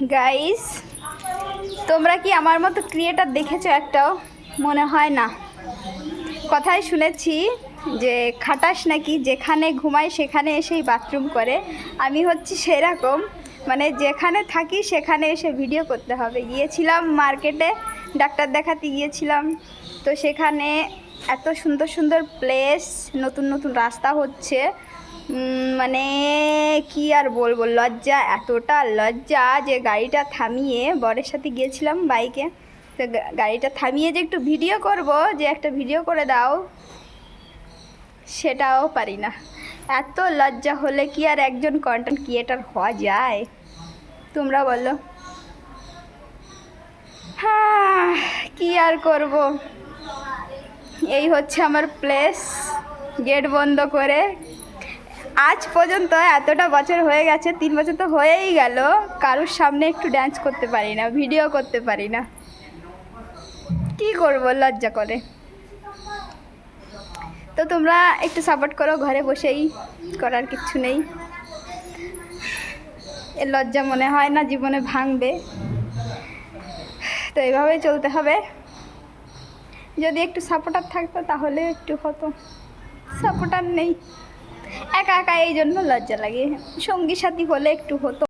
Guys তোমরা কি আমার মতো ক্রিয়েটার দেখেছ একটাও? মনে হয় না। কথাই শুনেছি যে খাটাস নাকি যেখানে ঘুমায় সেখানে এসেই বাথরুম করে। আমি হচ্ছি সেরকম। মানে যেখানে থাকি সেখানে এসে ভিডিও করতে হবে। গিয়েছিলাম মার্কেটে ডাক্তার দেখাতে গিয়েছিলাম। তো সেখানে এত সুন্দর সুন্দর প্লেস নতুন নতুন রাস্তা হচ্ছে। মানে কি আর বলব? লজ্জা, এতটা লজ্জা যে গাড়িটা থামিয়ে বরের সাথে গিয়েছিলাম বাইকে। তো গাড়িটা থামিয়ে যে একটু ভিডিও করব, যে একটা ভিডিও করে দাও, সেটাও পারি না। এত লজ্জা হলে কি আর একজন কন্টেন্ট ক্রিয়েটার হওয়া যায়? তোমরা বলো। হ্যাঁ কি আর করব? এই হচ্ছে আমার প্লেস গেট বন্ধ করে আজ পর্যন্ত এতটা বছর হয়ে গেছে, তিন বছর তো হয়েই গেল। কারোর সামনে একটু ড্যান্স করতে পারি না ভিডিও করতে পারি না। কি করব লজ্জা করে। তো তোমরা একটু সাপোর্ট করো, ঘরে বসেই করার কিচ্ছু নেই। এর লজ্জা মনে হয় না, জীবনে ভাঙবে। তো এভাবেই চলতে হবে। যদি একটু সাপোর্টার থাকতো তাহলে একটু হতো। সাপোর্টার নেই। একা একা এই জন্য লজ্জা লাগে। সঙ্গী সাথী হলে একটু হতো।